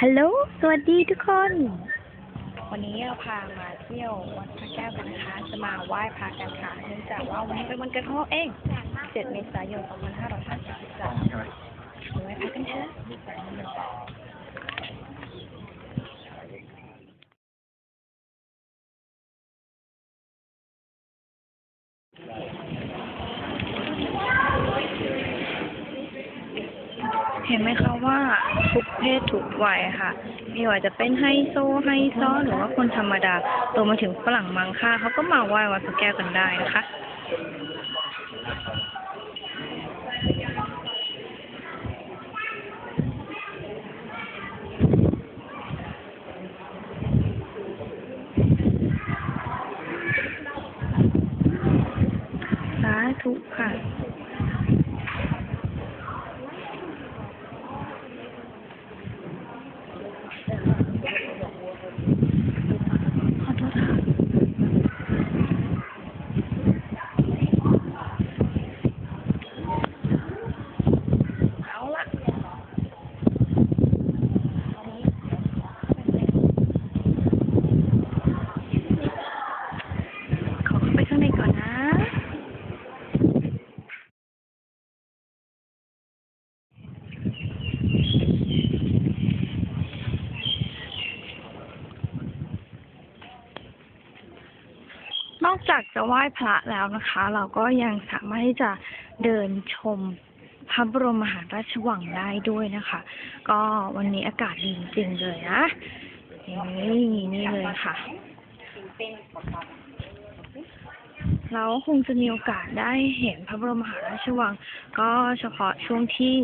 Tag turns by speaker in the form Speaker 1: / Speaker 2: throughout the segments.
Speaker 1: ฮัลโหล สวัสดีทุกคน วันนี้เราพามาเที่ยววัดพระแก้วกันนะคะ จะมาไหว้พระกันค่ะ เนื่องจากว่าวันนี้เป็นวันเกิดของเราเอง 7 เมษายน 2553ไปไหว้พระกันเถอะ เห็นไหมคะว่าทุกเพศทุกวัยค่ะไม่ว่าจะเป็นไฮโซไฮซ้อหรือว่าคนธรรมดาตัวมาถึงฝรั่งมังค่าเขาก็มาไหว้วัดพระแก้วกันได้นะคะสาธุค่ะ ขอโทษค่ะ เอาละขอเข้าไปข้างในก่อนนะ นอกจากจะไหว้พระแล้วนะคะ เราก็ยังสามารถที่จะเดินชมพระบรมมหาราชวังได้ด้วยนะคะ ก็วันนี้อากาศดีจริงเลยนะนี่นี่เลยค่ะ เราคงจะมีโอกาสได้เห็นพระบรมมหาราชวัง ก็เฉพาะช่วงที่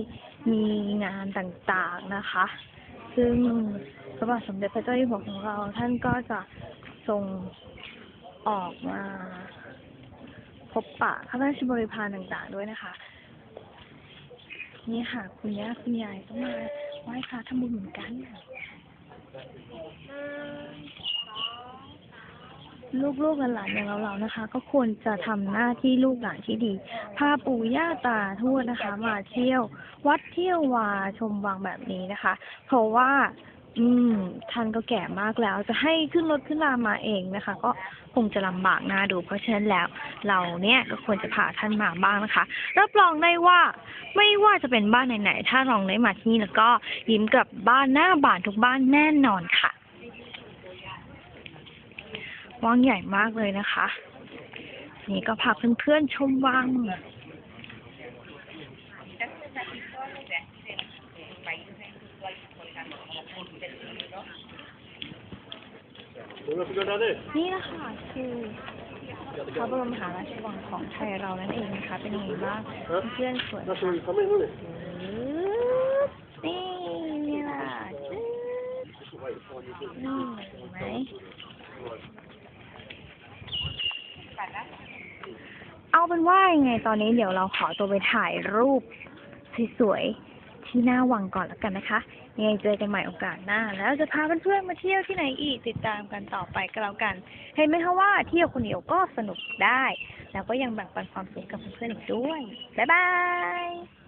Speaker 1: มีงานต่างๆนะคะ ซึ่งพระบาทสมเด็จพระเจ้าอยู่หัวของเราท่านก็จะทรง ออกมา พบปะข้าราชบริพารต่างๆด้วยนะคะ นี่ค่ะคุณย่าคุณยายก็มาไหว้พระทำบุญเหมือนกัน ลูกๆหลานๆอย่างเราๆนะคะ ก็ควรจะทำหน้าที่ลูกหลานที่ดี พาปู่ย่าตาทวดนะคะ มาเที่ยว วัดเที่ยววาชมวังแบบนี้นะคะ เพราะว่า อืมท่านก็แก่มากแล้ว จะให้ขึ้นรถขึ้นรามาเองนะคะ ก็คงจะลำบากน่าดู เพราะฉะนั้นแล้ว เราเนี่ยก็ควรจะพาท่านมาบ้างนะคะรับรองได้ว่าไม่ว่าจะเป็นบ้านไหนๆถ้าลองได้มาที่นี่แล้วก็ยิ้มกลับบ้านหน้าบ้านทุกบ้านแน่นอนค่ะวังใหญ่มากเลยนะคะ นี่ก็พาเพื่อนๆชมวัง นี่นะคะคือพระบรมมหาราชวังของไทยเรานั่นเองนะคะ เป็นยังไงบ้างเพื่อนสวยมคะนี่นี่ล่ะนี่เห็นไหมเอาเป็นว่ายังไงตอนนี้เดี๋ยวเราขอตัวไปถ่ายรูปสวยๆ ที่หน้าวังก่อนแล้วกันนะคะยังไงเจอกันใหม่โอกาสหน้า แล้วจะพาเพื่อนๆมาเที่ยวที่ไหนอีกติดตามกันต่อไปก็แล้วกัน เห็นไหมคะว่าเที่ยวคนเดียวก็สนุกได้ แล้วก็ยังแบ่งปันความสุขกับเพื่อนๆอีกด้วยบ๊ายบาย